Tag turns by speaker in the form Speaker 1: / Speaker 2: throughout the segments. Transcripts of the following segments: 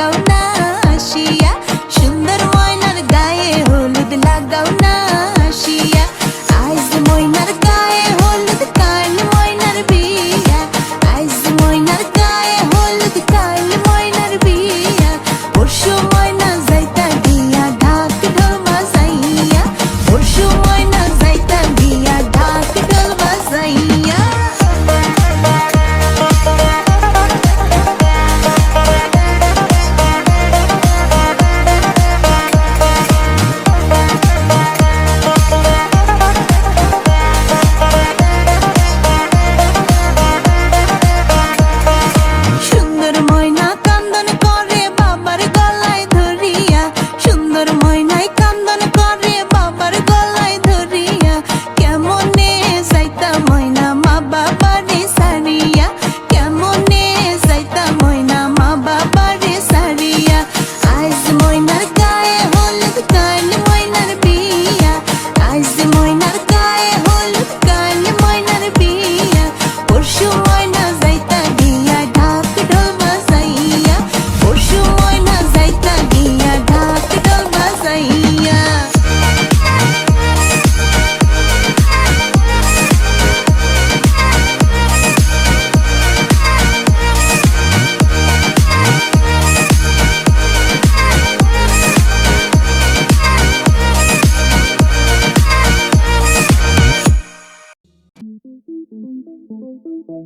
Speaker 1: go.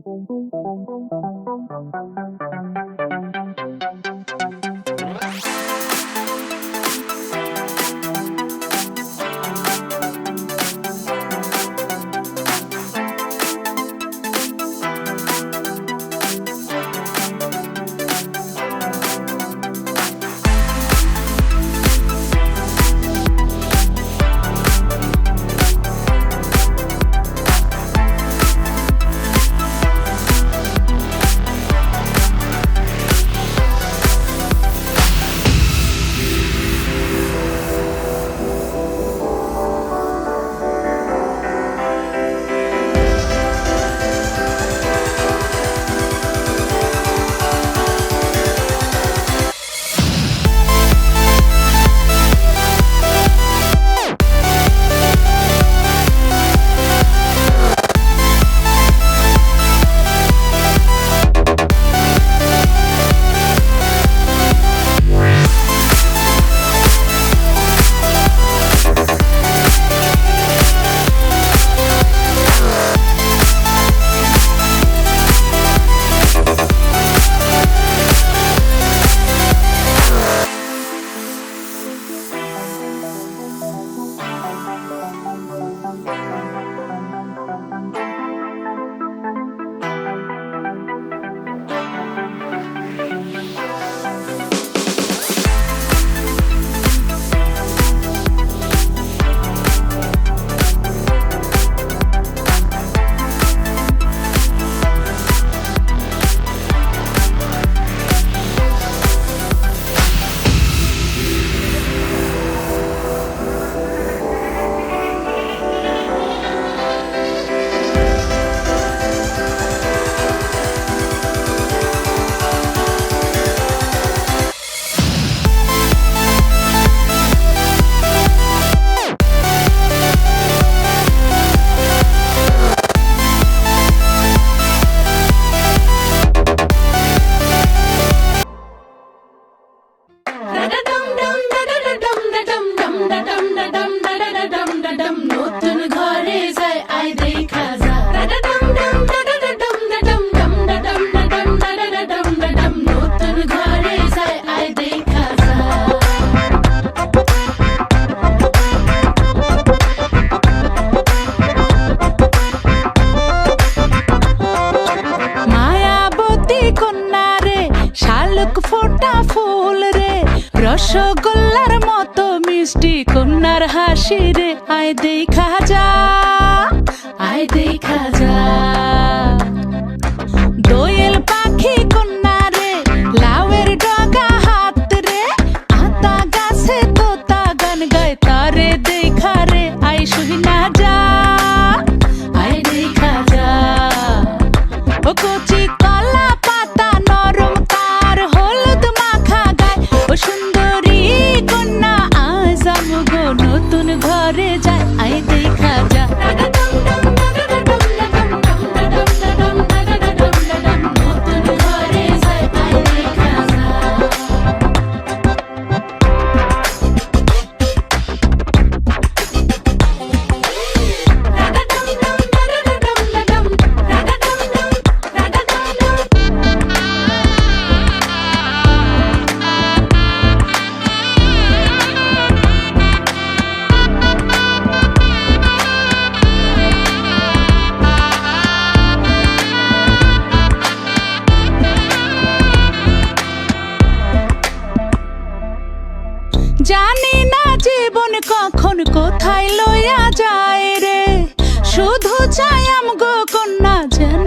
Speaker 1: Thank you. রসগোল্লার মতো মিষ্টি, কন্যার হাসি রে আয় দেখা যা, আয় দেখা যা। দোয়েল পাখি কন্যা রে লাউয়ের ডগা হাত রে আতা গাছে তোতা গান গায়, তারে রে, আয় শুই না যা, আয় দেখা যা।
Speaker 2: ও কোথায় লইয়া যায় রে? শুধু চাই আমগো কন্যা